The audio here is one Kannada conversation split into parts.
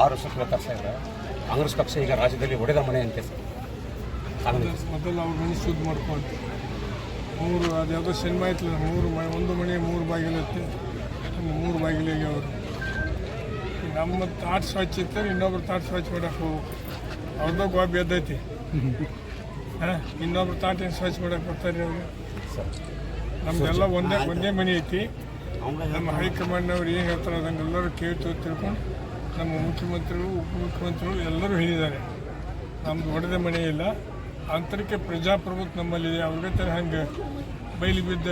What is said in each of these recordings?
ಆರು ಹೇಳ್ತಾರೆ ಸರ್ ಕಾಂಗ್ರೆಸ್ ಪಕ್ಷ ಈಗ ರಾಜ್ಯದಲ್ಲಿ ಒಡೆದ ಮನೆ ಅಂತ ಸರ್ ಕಾಂಗ್ರೆಸ್ ಮೊದಲು ಅವ್ರ ಮನೆ ಶುದ್ಧ ಮಾಡ್ಕೊಂಡು ಮೂರು ಅದು ಯಾವುದೋ ಸಿನಿಮಾ ಇತ್ತು ಮೂರು ಮನೆ ಒಂದು ಮನೆ ಮೂರು ಬಾಗಿಲು ಹಂಗೆ ಮೂರು ಬಾಗಿಲಿಗೆ ಅವರು? ನಮ್ಮ ತಾಟ್ ಸ್ವಚ್ಛ ಇತ್ತು ಇನ್ನೊಬ್ರು ತಾಟ್ ಸ್ವಚ್ಛ ಮಾಡಕ್ಕೆ ಹೋಗ್ಬೇಕು. ಅವ್ರದ್ದು ಗೋಬಿ ಎದ್ದೈತಿ ಹಾಂ ಇನ್ನೊಬ್ರು ತಾಟೇನು ಸ್ವಚ್ಛ ಮಾಡಕ್ಕೆ ಬರ್ತಾರೆ ಅವರು? ನಮ್ದೆಲ್ಲ ಒಂದೇ ಒಂದೇ ಮನೆ ಐತಿ. ನಮ್ಮ ಹೈಕಮಾಂಡ್ನವ್ರು ಏನು ಹೇಳ್ತಾರೆ ಅದನ್ನೆಲ್ಲರೂ ಕೇಳ್ತು ತಿಳ್ಕೊಂಡು ನಮ್ಮ ಮುಖ್ಯಮಂತ್ರಿಗಳು ಉಪಮುಖ್ಯಮಂತ್ರಿಗಳು ಎಲ್ಲರೂ ಹೇಳಿದ್ದಾರೆ. ನಮ್ದು ಒಡೆದ ಮನೆ ಇಲ್ಲ. ಆಂತರಿಕ ಪ್ರಜಾಪ್ರಭುತ್ವ ನಮ್ಮಲ್ಲಿದೆ. ಅವ್ರಿಗೆ ಥರ ಹಂಗೆ ಬೈಲಿ ಬಿದ್ದ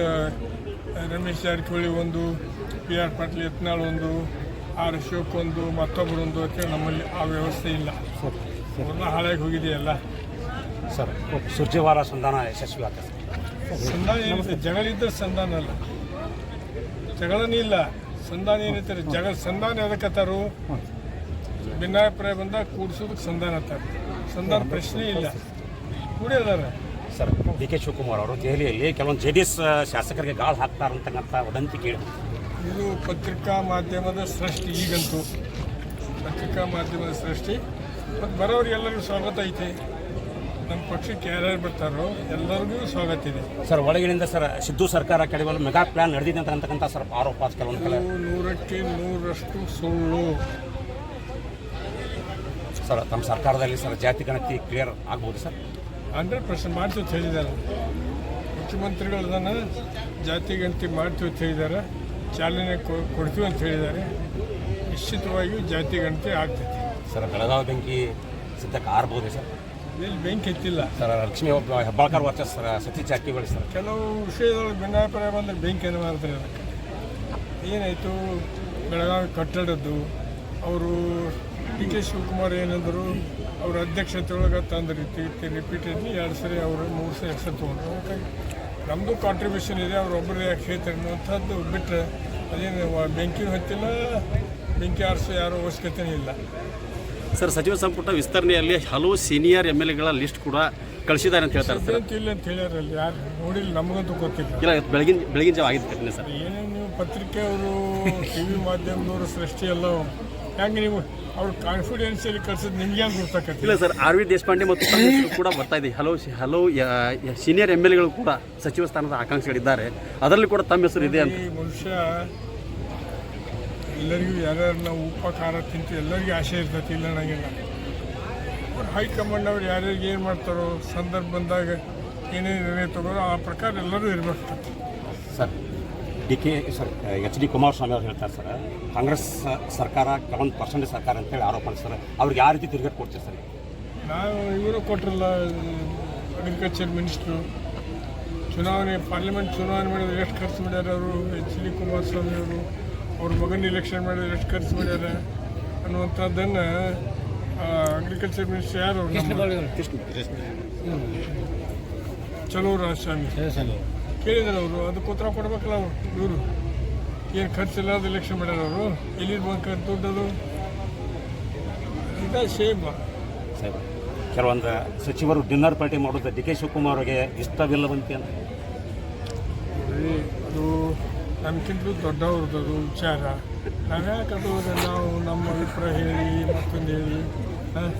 ರಮೇಶ್ ಜಾರಕಿಹೊಳಿ ಒಂದು ಪಿ ಆರ್ ಪಾಟೀಲ್ ಯತ್ನಾಳ್ ಒಂದು ಆರ್ ಅಶೋಕ್ ಒಂದು ಮತ್ತೊಬ್ಬರು ಒಂದು ಅಂತ ನಮ್ಮಲ್ಲಿ ಆ ವ್ಯವಸ್ಥೆ ಇಲ್ಲ. ಅವ್ರನ್ನ ಹಾಳಾಗಿ ಹೋಗಿದೆಯಲ್ಲ? ಸರ್ ಸುರ್ಜೆವಾರ ಸಂಧಾನ ಯಶಸ್ವಿ ಆಗ್ತದೆ ಸಂಧಾನ ಏನಿದೆ? ಜಗಳಿದ್ದ ಸಂಧಾನ ಅಲ್ಲ. ಜಗಳನೇ ಇಲ್ಲ. ಸಂಧಾನ ಏನೈತಾರೆ ಜಗ ಸಂಧಾನ ಎದಕ್ಕತ್ತಾರು ಭಿನ್ನಾಭಿಪ್ರಾಯ ಬಂದಾಗ ಕೂಡಿಸೋದಕ್ಕೆ ಸಂಧಾನ ಅಂತಾರೆ ಸಂಧಾನ ಪ್ರಶ್ನೆ ಇಲ್ಲ. ಕೂಡ ಸರ್ ಡಿ ಕೆ ಶಿವಕುಮಾರ್ ಅವರು ದೆಹಲಿಯಲ್ಲಿ ಕೆಲವೊಂದು ಜೆ ಡಿ ಎಸ್ ಶಾಸಕರಿಗೆ ಗಾಳ ಹಾಕ್ತಾರಂತಕ್ಕಂಥ ವದಂತಿ ಕೇಳಿ ಇದು ಪತ್ರಿಕಾ ಮಾಧ್ಯಮದ ಸೃಷ್ಟಿ ಈಗಂತೂ. ಪತ್ರಿಕಾ ಮಾಧ್ಯಮದ ಸೃಷ್ಟಿ. ಮತ್ತು ಬರೋರಿಗೆಲ್ಲರಿಗೂ ಸ್ವಾಗತ ಐತೆ. ನಮ್ಮ ಪಕ್ಷಕ್ಕೆ ಯಾರ್ಯಾರು ಬರ್ತಾರೋ ಎಲ್ಲರಿಗೂ ಸ್ವಾಗತ ಇದೆ. ಸರ್ ಒಳಗಿನಿಂದ ಸರ್ ಸಿದ್ದು ಸರ್ಕಾರ ಕೆಳಗೆ ಮೆಗಾ ಪ್ಲಾನ್ ನಡೆದಿದೆ ಅಂತಕ್ಕಂಥ ಸರ್ ಆರೋಪ ಕೆಲವೊಂದು ಕಡೆ. ಇದು ನೂರಕ್ಕೆ ನೂರಷ್ಟು ಸುಳ್ಳು. ಸರ್ ತಮ್ಮ ಸರ್ಕಾರದಲ್ಲಿ ಸರ್ ಜಾತಿ ಗಣತಿ ಕ್ಲಿಯರ್ ಆಗ್ಬೋದು ಸರ್? ಹಂಡ್ರೆಡ್ ಪರ್ಸೆಂಟ್ ಮಾಡ್ತೀವಿ ಅಂತ ಹೇಳಿದ್ದಾರೆ. ಮುಖ್ಯಮಂತ್ರಿಗಳು ಅದನ್ನು ಜಾತಿ ಗಣತಿ ಮಾಡ್ತೀವಿ ಅಂತ ಹೇಳಿದ್ದಾರೆ. ಚಾಲನೆ ಕೊ- ಕೊಡ್ತೀವಿ ಅಂತ ಹೇಳಿದ್ದಾರೆ. ನಿಶ್ಚಿತವಾಗಿಯೂ ಜಾತಿ ಗಣತಿ ಆಗ್ತೈತಿ. ಸರ್ ಬೆಳಗಾವಿ ಬೆಂಕಿ ಸದ್ಯಕ್ಕೆ ಆರ್ಬೋದು ಸರ್? ಇಲ್ಲಿ ಬೆಂಕಿ ಎತ್ತಿಲ್ಲ ಸರ್ ಲಕ್ಷ್ಮೀ ಒಬ್ಬ ಹೆಬ್ಬಾಳ್ಕರ್ ವರ್ಚಸ್ ಸರ್ ಸತೀಶ್ ಜಾರಕಿಹೊಳಿ ಸರ್. ಕೆಲವು ವಿಷಯದೊಳಗೆ ಭಿನ್ನಾಭಿಪ್ರಾಯ ಬಂದರೆ ಬೆಂಕಿಯನ್ನು ಮಾಡ್ತಾರೆ ಅದಕ್ಕೆ? ಏನಾಯಿತು? ಬೆಳಗಾವಿ ಕಟ್ಟಡದ್ದು ಅವರು ಡಿ ಕೆ ಶಿವಕುಮಾರ್ ಏನಂದರು ಅವ್ರ ಅಧ್ಯಕ್ಷತೆ ಒಳಗೆ ತಂದ ರೀತಿ ರಿಪೀಟೆಡ್ಲಿ ಎರಡು ಸರಿ ಅವರು ಮೂರು ಸರಿ ಹೆಸರು ತೊಗೊಂಡ್ರು. ಹಾಗಾಗಿ ನಮ್ಮದು ಕಾಂಟ್ರಿಬ್ಯೂಷನ್ ಇದೆ ಅವರೊಬ್ಬರೇ ಯಾಕೆ ಹೇಳ್ತಾರೆ ಅನ್ನುವಂಥದ್ದು ಬಿಟ್ಟರೆ ಅದೇನು ಬೆಂಕಿ ಹೊತ್ತಿಲ್ಲ ಬೆಂಕಿ ಆರಿಸೋ ಯಾರೋ ಅವಶ್ಯಕತೆನೇ ಇಲ್ಲ. ಸರ್ ಸಚಿವ ಸಂಪುಟ ವಿಸ್ತರಣೆಯಲ್ಲಿ ಹಲವು ಸೀನಿಯರ್ ಎಂ ಎಲ್ ಎಗಳ ಲಿಸ್ಟ್ ಕೂಡ ಕಳಿಸಿದ್ದಾರೆ ಅಂತ ಹೇಳ್ತಾರೆ ಸರ್ ಇಲ್ಲ ಅಂತ ಹೇಳ್ಯಾರಲ್ಲ ಯಾರು? ನೋಡಿಲ್ಲ ನಮಗಂತೂ ಗೊತ್ತಿಲ್ಲ. ಇಲ್ಲ ಇವತ್ತು ಬೆಳಗಿನ ಬೆಳಗಿನ ಜಾವ ಆಗಿದೆ ಘಟನೆ ಸರ್. ಏನೇನು ನೀವು ಪತ್ರಿಕೆಯವರು ಟಿ ವಿ ಮಾಧ್ಯಮದವರು ಸೃಷ್ಟಿ ಎಲ್ಲ ಹೆಂಗೆ ನೀವು ಅವ್ರ ಕಾನ್ಫಿಡೆನ್ಸಿಯಲ್ಲಿ ಕಳ್ಸಿದ್ ನಿಮ್ಗೆ ಹೆಂಗೆ ಗೊತ್ತಾಗತ್ತೆ ಇಲ್ಲ ಸರ್ ಆರ್ ವಿ ದೇಶಪಾಂಡೆ ಮತ್ತು ಕೂಡ ಬರ್ತಾ ಇದೆ. ಹಲವು ಹಲವು ಸೀನಿಯರ್ ಎಂ ಎಲ್ ಎಗಳು ಕೂಡ ಸಚಿವ ಸ್ಥಾನದ ಆಕಾಂಕ್ಷಿಗಳಿದ್ದಾರೆ. ಅದರಲ್ಲಿ ಕೂಡ ತಮ್ಮ ಹೆಸರು ಇದೆ ಅಂತ. ಈ ಮನುಷ್ಯ ಎಲ್ಲರಿಗೂ ಯಾರ್ಯಾರು ನಾವು ಉಪ್ಪ ಖಾರ ತಿಂತು ಎಲ್ಲರಿಗೂ ಆಸೆ ಇರ್ತೈತಿ ಇಲ್ಲ ನನಗೆಲ್ಲ. ಅವ್ರು ಹೈಕಮಾಂಡ್ ಅವ್ರು ಯಾರ್ಯಾರಿಗೆ ಏನು ಮಾಡ್ತಾರೋ ಸಂದರ್ಭ ಬಂದಾಗ ಏನೇನು ನಿರ್ಣಯ ತಗೋರೋ ಆ ಪ್ರಕಾರ ಎಲ್ಲರೂ ಇರಬೇಕು. Sir D K sir H D Kumaraswamy ಅವ್ರು ಹೇಳ್ತಾರೆ ಸರ್ ಕಾಂಗ್ರೆಸ್ ಸರ್ಕಾರ ಕೆಲವೊಂದು ಪರ್ಸೆಂಟ್ ಸರ್ಕಾರ ಅಂತೇಳಿ ಆರೋಪ ಮಾಡ್ತಾರೆ ಸರ್ ಅವ್ರಿಗೆ ಯಾವ ರೀತಿ ತಿರುಗೇಟ್ ಕೊಡ್ತೀವಿ ಸರ್? ನಾವು ಇವರು ಕೊಟ್ಟಿರಲ್ಲ ಅಗ್ರಿಕಲ್ಚರ್ ಮಿನಿಸ್ಟ್ರು ಚುನಾವಣೆ ಪಾರ್ಲಿಮೆಂಟ್ ಚುನಾವಣೆ ಮಾಡಿದ್ರೆ ಎಷ್ಟು ಖರ್ಚು ಮಾಡ್ಯಾರ ಅವರು ಎಚ್ ಡಿ ಕುಮಾರಸ್ವಾಮಿ ಅವರು? ಅವ್ರ ಮಗನ ಇಲೆಕ್ಷನ್ ಮಾಡಿದ್ರೆ ಎಷ್ಟು ಖರ್ಚು ಮಾಡ್ಯಾರ ಅನ್ನುವಂಥದ್ದನ್ನ ಅಗ್ರಿಕಲ್ಚರ್ ಮಿನಿಸ್ಟರ್ ಯಾರು? ಚಲೋ ರಾಜಸ್ವಾಮಿ ಕೇಳಿದಾರೆ ಅವರು. ಅದಕ್ಕೆ ಉತ್ತರ ಕೊಡ್ಬೇಕಲ್ಲ ಅವರು ಇವರು. ಏನು ಖರ್ಚಿಲ್ಲದ ಇಲೆಕ್ಷನ್ ಮಾಡ್ಯಾರ ಅವರು? ಎಲ್ಲಿ ಬಂದು ದುಡ್ಡದು? ಇದ ಸೇಮ್ ಕೆಲವೊಂದು ಸಚಿವರು ಡಿನ್ನರ್ ಪಾರ್ಟಿ ಮಾಡೋದು ಡಿ ಕೆ ಶಿವಕುಮಾರ್ ಅವರಿಗೆ ಇಷ್ಟವಿಲ್ಲವಂತೆ ಅಂತ. ಅದು ನಮ್ಗಿಂತಲೂ ದೊಡ್ಡವ್ರದ್ದು ವಿಚಾರ. ನಾವ್ಯಾಕೆ ಅದು ನಾವು ನಮ್ಮ ಅಭಿಪ್ರಾಯ ಹೇಳಿ ಮತ್ತೊಂದು ಹೇಳಿ ಹಾಂ?